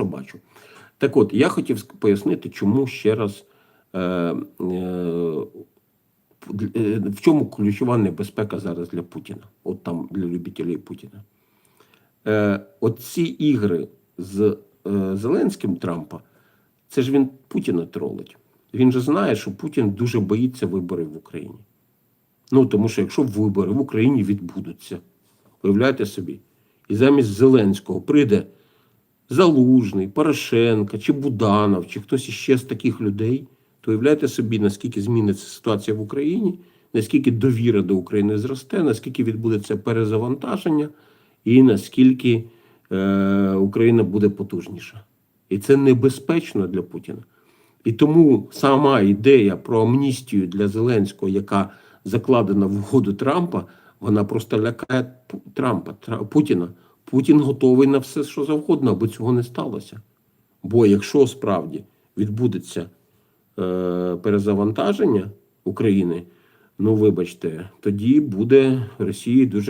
що бачу. Так от, я хотів пояснити, чому ще раз. Е, е, е, в чому ключова небезпека зараз для Путіна? От там для любителів Путіна. Е, от ці ігри з е, Зеленським Трампа, це ж він Путіна тролить. Він же знає, що Путін дуже боїться виборів в Україні. Ну, тому що якщо вибори в Україні відбудуться, уявляєте собі, і замість Зеленського прийде Залужний, Порошенко, чи Буданов, чи хтось іще з таких людей, то уявляєте собі, наскільки зміниться ситуація в Україні, наскільки довіра до України зросте, наскільки відбудеться перезавантаження, і наскільки е, Україна буде потужніша. І це небезпечно для Путіна. І тому сама ідея про амністію для Зеленського, яка закладена в угоду Трампа, вона просто лякає Трампа, Путіна. Путін готовий на все, що завгодно, аби цього не сталося. Бо якщо справді відбудеться е, перезавантаження України, ну вибачте, тоді буде Росії дуже